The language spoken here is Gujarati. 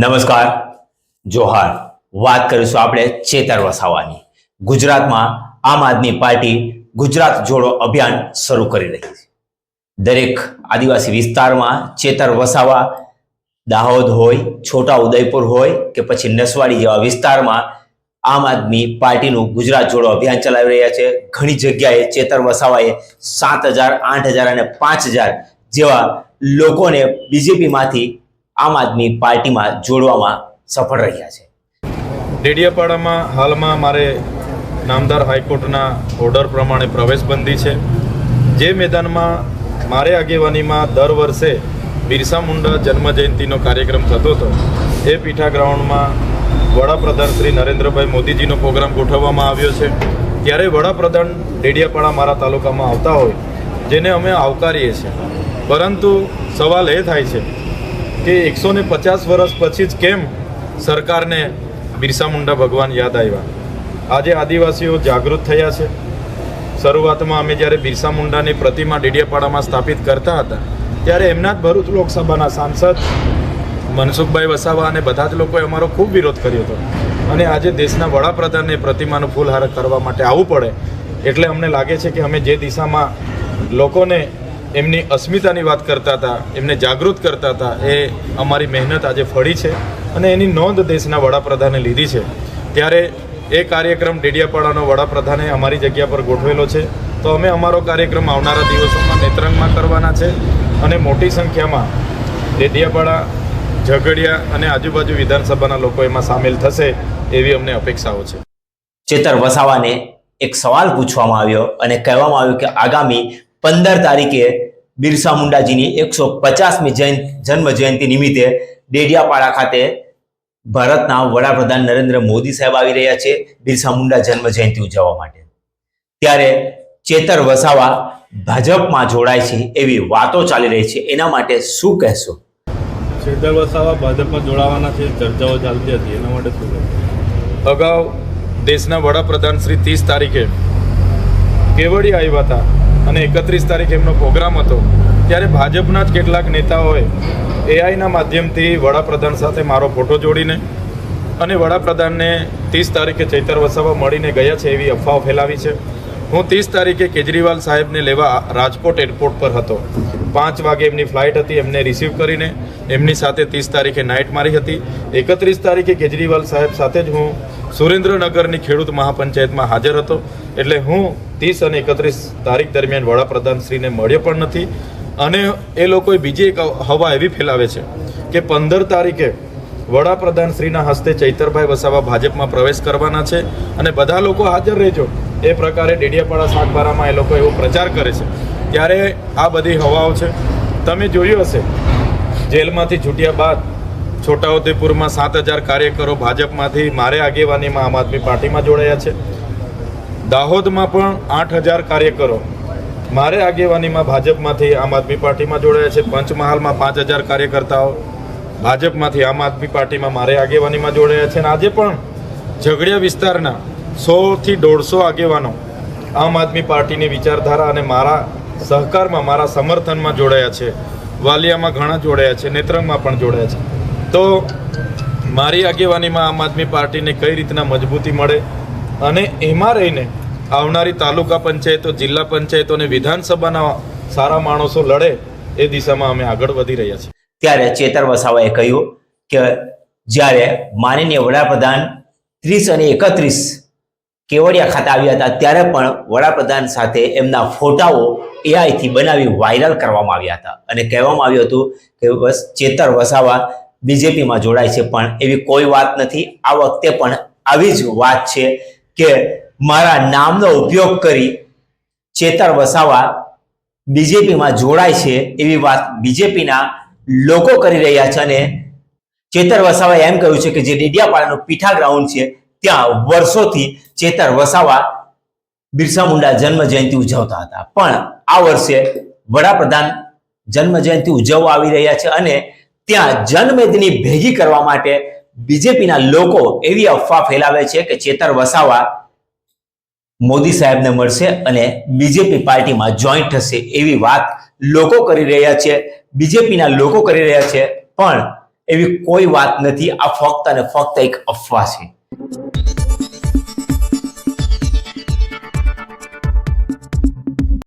નમસ્કાર, જોહાર. વાત કરીશું આપણે ચેતર વસાવાની. ગુજરાતમાં આમ આદમી પાર્ટી ગુજરાત જોડો અભિયાન શરૂ કરી રહી છે. દરેક આદિવાસી વિસ્તારમાં ચેતર વસાવા દાહોદ હોય, છોટા ઉદયપુર હોય કે પછી નસવાડી જેવા વિસ્તારમાં આમ આદમી પાર્ટીનું ગુજરાત જોડો અભિયાન ચલાવી રહ્યા છે. ઘણી જગ્યાએ ચેતર વસાવાએ સાત હજાર, આઠ હજાર અને પાંચ હજાર જેવા લોકોને બીજેપીમાંથી આમ આદમી પાર્ટીમાં જોડવામાં સફળ રહ્યા છે. ડેડિયાપાડામાં હાલમાં મારે નામદાર હાઈકોર્ટના ઓર્ડર પ્રમાણે પ્રવેશબંધી છે. જે મેદાનમાં મારે આગેવાનીમાં દર વર્ષે બિરસા મુંડા જન્મજયંતિનો કાર્યક્રમ થતો હતો, એ પીઠા ગ્રાઉન્ડમાં વડાપ્રધાન શ્રી નરેન્દ્રભાઈ મોદીજીનો પ્રોગ્રામ ગોઠવવામાં આવ્યો છે. ત્યારે વડાપ્રધાન ડેડિયાપાડા મારા તાલુકામાં આવતા હોય, જેને અમે આવકારીએ છીએ. પરંતુ સવાલ એ થાય છે કે એકસો ને પચાસ વર્ષ પછી જ કેમ સરકારને બિરસા મુંડા ભગવાન યાદ આવ્યા? આજે આદિવાસીઓ જાગૃત થયા છે. શરૂઆતમાં અમે જ્યારે બિરસા મુંડાની પ્રતિમા ડેડિયાપાડામાં સ્થાપિત કરતા હતા, ત્યારે એમના જ ભરૂચ લોકસભાના સાંસદ મનસુખભાઈ વસાવા અને બધા જ લોકોએ અમારો ખૂબ વિરોધ કર્યો હતો. અને આજે દેશના વડાપ્રધાનને પ્રતિમાનું ફૂલહાર કરવા માટે આવવું પડે, એટલે અમને લાગે છે કે અમે જે દિશામાં લોકોને એમની અસ્મિતાની વાત કરતા હતા, એમને જાગૃત કરતા હતા, એ અમારી મહેનત આજે ફળી છે અને એની નોંધ દેશના વડાપ્રધાને લીધી છે. ત્યારે એ કાર્યક્રમ ડેડિયાપાડાનો વડાપ્રધાને અમારી જગ્યા પર ગોઠવેલો છે. તો અમે અમારો કાર્યક્રમ આવનારા દિવસોમાં નેત્રંગમાં કરવાના છે અને મોટી સંખ્યામાં ડેડિયાપાડા, ઝઘડિયા અને આજુબાજુ વિધાનસભાના લોકો એમાં સામેલ થશે એવી અમને અપેક્ષાઓ છે. ચેતર વસાવાને એક સવાલ પૂછવામાં આવ્યો અને કહેવામાં આવ્યું કે આગામી પંદર તારીખે બિરસા મુંડાજીની એકસો પચાસમી જન્મ જયંતિ નિમિત્તે ડેડિયાપાડા ખાતે ભારતના વડાપ્રધાન નરેન્દ્ર મોદી સાહેબ આવી રહ્યા છે બિરસા મુંડા જન્મ જયંતિ ઉજવવા માટે. ત્યારે ચેતર વસાવા ભાજપમાં જોડાય છે એવી વાતો ચાલી રહી છે. એના માટે શું કહેશો? ચેતર વસાવા ભાજપમાં જોડાવાના છે ચર્ચાઓ ચાલતી હતી. એના માટે શું અગાઉ દેશના વડાપ્રધાન શ્રી ત્રીસ તારીખે કેવડી આવ્યા હતા. અને એકત્રીસ તારીખે એમનો પ્રોગ્રામ હતો, ત્યારે ભાજપના જ કેટલાક નેતાઓએ એઆઈના માધ્યમથી વડાપ્રધાન સાથે મારો ફોટો જોડીને અને વડાપ્રધાનને ત્રીસ તારીખે ચૈતર વસાવા મળીને ગયા છે એવી અફવાઓ ફેલાવી છે. હું ત્રીસ તારીખે કેજરીવાલ સાહેબને લેવા રાજકોટ એરપોર્ટ પર હતો. પાંચ વાગે એમની ફ્લાઇટ હતી, એમને રિસીવ કરીને એમની સાથે ત્રીસ તારીખે નાઇટ મારી હતી. એકત્રીસ તારીખે કેજરીવાલ સાહેબ સાથે જ હું સુરેન્દ્રનગરની ખેડૂત મહાપંચાયતમાં હાજર હતો. એટલે હું ત્રીસ અને એકત્રીસ તારીખ દરમિયાન વડાપ્રધાન શ્રીને મળ્યો પણ નથી. અને એ લોકોએ બીજી એક હવા એવી ફેલાવે છે કે પંદર તારીખે વડાપ્રધાન શ્રીના હસ્તે ચૈતરભાઈ વસાવા ભાજપમાં પ્રવેશ કરવાના છે અને બધા લોકો હાજર રહેજો. એ પ્રકારે ડેડિયાપાડા શાકબારામાં એ લોકો એવો પ્રચાર કરે છે. ત્યારે આ બધી હવાઓ છે. તમે જોયું હશે, જેલમાંથી છૂટ્યા બાદ છોટાઉદેપુરમાં સાત હજાર કાર્યકરો ભાજપમાંથી મારે આગેવાનીમાં આમ આદમી પાર્ટીમાં જોડાયા છે. દાહોદમાં પણ આઠ હજાર કાર્યકરો મારે આગેવાનીમાં ભાજપમાંથી આમ આદમી પાર્ટીમાં જોડાયા છે. પંચમહાલમાં પાંચ હજાર કાર્યકર્તાઓ ભાજપમાંથી આમ આદમી પાર્ટીમાં મારે આગેવાનીમાં જોડાયા છે. અને આજે પણ ઝઘડિયા વિસ્તારના સોથી દોઢસો આગેવાનો આમ આદમી પાર્ટીની વિચારધારા અને મારા સહકારમાં, મારા સમર્થનમાં જોડાયા છે. વાલિયામાં ઘણા જોડાયા છે, નેત્રંગમાં પણ જોડાયા છે. તો મારી આગેવાનીમાં આમ આદમી પાર્ટીને કઈ રીતના મજબૂતી મળે અને એમાં રહીને આવનારી તાલુકા પંચાયતો, જિલ્લા પંચાયતો અને વિધાનસભાના સારા માણસો લડે એ દિશામાં અમે આગળ વધી રહ્યા છીએ. ત્યારે ચેતર વસાવાએ કહ્યું કે જ્યારે માનનીય વડાપ્રધાન ત્રીસ અને એકત્રીસ કેવડિયા ખાતે આવ્યા હતા, ત્યારે પણ વડાપ્રધાન સાથે એમના ફોટાઓ એઆઈથી બનાવી વાયરલ કરવામાં આવ્યા હતા. અને કહેવામાં આવ્યું હતું કે બસ ચેતર વસાવા બીજેપીમાં જોડાય છે, પણ એવી કોઈ વાત નથી. આ વખતે પણ આવી જ વાત છે કે મારા નામનો ઉપયોગ કરી ચેતર વસાવા બીજેપીમાં જોડાય છે એવી વાત બીજેપીના લોકો કરી રહ્યા છે. અને ચેતર વસાવાએ એમ કહ્યું છે કે જે ડેડિયાપાડાનું પીઠા ગ્રાઉન્ડ છે ત્યાં વર્ષોથી ચેતર વસાવા બિરસા મુંડા જન્મ જયંતિ ઉજવતા હતા. પણ આ વર્ષે વડાપ્રધાન જન્મ જયંતિ ઉજવવા આવી રહ્યા છે અને ત્યાં જનમેદની ભેગી કરવા માટે બીજેપીના લોકો એવી અફવા ફેલાવે છે કે ચેતર વસાવા મોદી સાહેબને મળશે અને બીજેપી પાર્ટીમાં જોઈન્ટ થશે એવી વાત લોકો કરી રહ્યા છે, બીજેપીના લોકો કરી રહ્યા છે. પણ એવી કોઈ વાત નથી. આ ફક્ત અને ફક્ત એક અફવા છે. Thank you.